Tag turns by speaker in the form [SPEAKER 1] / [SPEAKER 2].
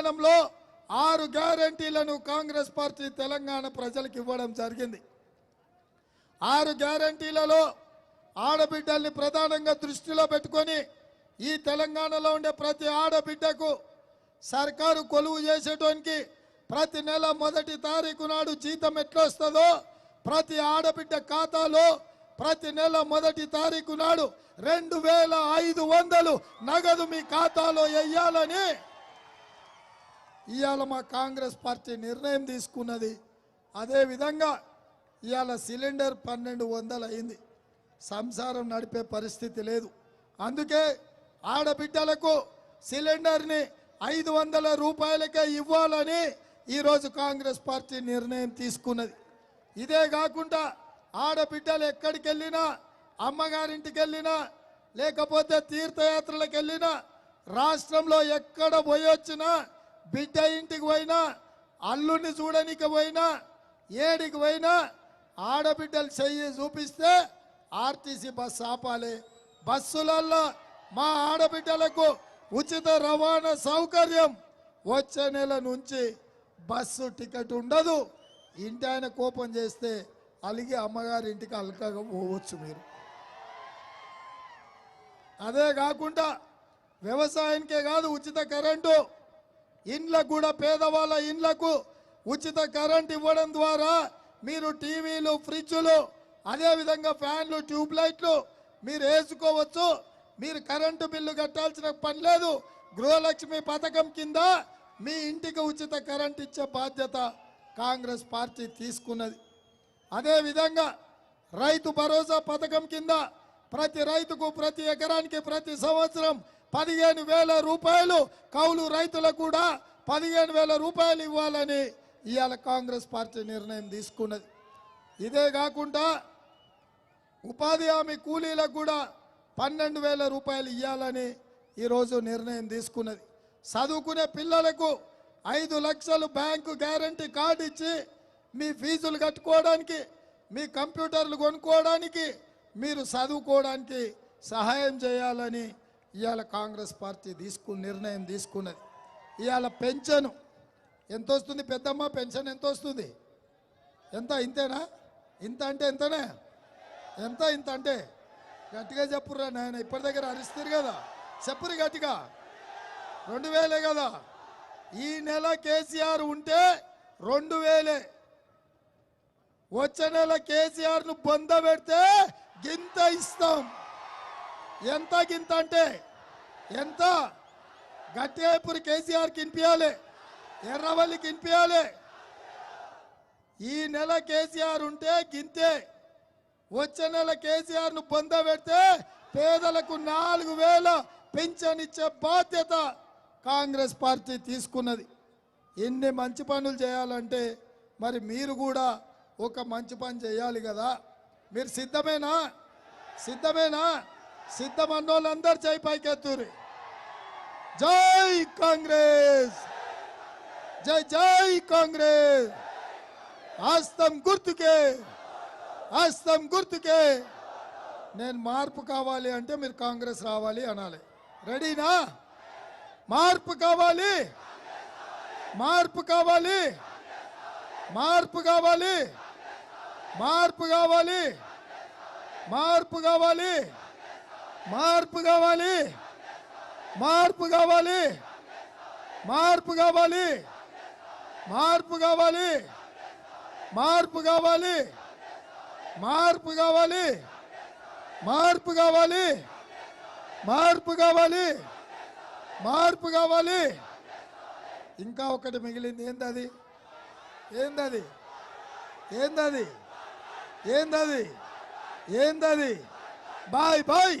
[SPEAKER 1] ప్రాంగణంలో ఆరు గ్యారంటీలను కాంగ్రెస్ పార్టీ తెలంగాణ ప్రజలకు ఇవ్వడం జరిగింది. ఆరు గ్యారంటీలలో ఆడబిడ్డల్ని ప్రధానంగా దృష్టిలో పెట్టుకొని ఈ తెలంగాణలో ఉండే ప్రతి ఆడబిడ్డకు సర్కారు కొలువు చేసేటోనికి ప్రతి నెల మొదటి తారీఖు నాడు జీతం ఎట్లా వస్తుందో ప్రతి ఆడబిడ్డ ఖాతాలో ప్రతి నెల మొదటి తారీఖు నాడు రెండు వేల ఐదు వందలు నగదు మీ ఖాతాలో వెయ్యాలని ఇవాళ మా కాంగ్రెస్ పార్టీ నిర్ణయం తీసుకున్నది. అదేవిధంగా ఇవాళ సిలిండర్ పన్నెండు వందలు అయింది. సంసారం నడిపే పరిస్థితి లేదు. అందుకే ఆడబిడ్డలకు సిలిండర్ని ఐదు వందల రూపాయలకే ఇవ్వాలని ఈరోజు కాంగ్రెస్ పార్టీ నిర్ణయం తీసుకున్నది. ఇదే కాకుండా ఆడబిడ్డలు ఎక్కడికి వెళ్ళినా అమ్మగారింటికి వెళ్ళినా లేకపోతే తీర్థయాత్రలకు వెళ్ళినా రాష్ట్రంలో ఎక్కడ పోయొచ్చినా బిడ్డ ఇంటికి పోయినా అల్లుని చూడనికి పోయినా ఏడికి పోయినా ఆడబిడ్డలు చెయ్యి చూపిస్తే ఆర్టీసీ బస్సు ఆపాలి. బస్సులలో మా ఆడబిడ్డలకు ఉచిత రవాణా సౌకర్యం వచ్చే నెల నుంచి బస్సు టికెట్ ఉండదు. ఇంటి ఆయన కోపం చేస్తే అలిగి అమ్మగారి ఇంటికి అలకగా పోవచ్చు మీరు. అదే కాకుండా వ్యవసాయానికే కాదు ఉచిత కరెంటు ఇండ్లకు కూడా పేదవాళ్ళ ఇండ్లకు ఉచిత కరెంట్ ఇవ్వడం ద్వారా మీరు టీవీలు ఫ్రిడ్జ్లు అదేవిధంగా ఫ్యాన్లు ట్యూబ్ లైట్లు మీరు వేసుకోవచ్చు. మీరు కరెంటు బిల్లు కట్టాల్సిన పని లేదు. గృహలక్ష్మి పథకం కింద మీ ఇంటికి ఉచిత కరెంట్ ఇచ్చే బాధ్యత కాంగ్రెస్ పార్టీ తీసుకున్నది. అదేవిధంగా రైతు భరోసా పథకం కింద ప్రతి రైతుకు ప్రతి ఎకరానికి ప్రతి సంవత్సరం పదిహేను వేల రూపాయలు కౌలు రైతులకు కూడా పదిహేను వేల రూపాయలు ఇవ్వాలని ఇవాళ కాంగ్రెస్ పార్టీ నిర్ణయం తీసుకున్నది. ఇదే కాకుండా ఉపాధి హామీ కూలీలకు కూడా పన్నెండు వేల రూపాయలు ఇవ్వాలని ఈరోజు నిర్ణయం తీసుకున్నది. చదువుకునే పిల్లలకు ఐదు లక్షలు బ్యాంకు గ్యారంటీ కార్డు ఇచ్చి మీ ఫీజులు కట్టుకోవడానికి మీ కంప్యూటర్లు కొనుక్కోవడానికి మీరు చదువుకోవడానికి సహాయం చేయాలని ఇవాళ కాంగ్రెస్ పార్టీ తీసుకు నిర్ణయం తీసుకున్నది. ఇవాళ పెన్షన్ ఎంత వస్తుంది పెద్దమ్మ? పెన్షన్ ఎంత వస్తుంది ఎంత? ఇంతేనా? ఇంత అంటే ఎంతనే? ఎంత? ఇంత అంటే? గట్టిగా చెప్పుర్రా నాయన ఇప్పటి దగ్గర అరిస్తారు కదా. చెప్పురు గట్టిగా. రెండు వేలే కదా. ఈ నెల కేసీఆర్ ఉంటే రెండు వేలే. వచ్చే నెల కేసీఆర్ను బొంద పెడితే గింత ఇస్తాం. ఎంత గింత అంటే ఎంత? గట్టిగా ఇప్పుడు కేసీఆర్కి వినిపించాలి ఎర్రవల్లికి వినిపించాలి ఈ నెల కేసీఆర్ ఉంటే గింతే. వచ్చే నెల కేసీఆర్ను పొందబెడితే పెడితే పేదలకు నాలుగు వేల పెన్షన్ ఇచ్చే బాధ్యత కాంగ్రెస్ పార్టీ తీసుకున్నది. ఎన్ని మంచి పనులు చేయాలంటే మరి మీరు కూడా ఒక మంచి పని చేయాలి కదా. మీరు సిద్ధమేనా? సిద్ధమేనా? సిద్ధమన్నోళ్ళందరూ చేయి పైకెత్తురి. జై కాంగ్రెస్! జై జై కాంగ్రెస్! హస్తం గుర్తుకే! హస్తం గుర్తుకే! నేను మార్పు కావాలి అంటే మీరు కాంగ్రెస్ రావాలి అనాలి. రెడీనా? మార్పు కావాలి? మార్పు కావాలి? మార్పు కావాలి? మార్పు కావాలి? మార్పు కావాలి? మార్పు కావాలి. మార్పు కావాలి. మార్పు కావాలి. మార్పు కావాలి. మార్పు కావాలి. మార్పు కావాలి. మార్పు కావాలి. మార్పు కావాలి. మార్పు కావాలి. ఇంకా ఒకటి మిగిలింది. ఏందది? ఏందది? ఏందది? ఏందది? ఏందది? Bye bye.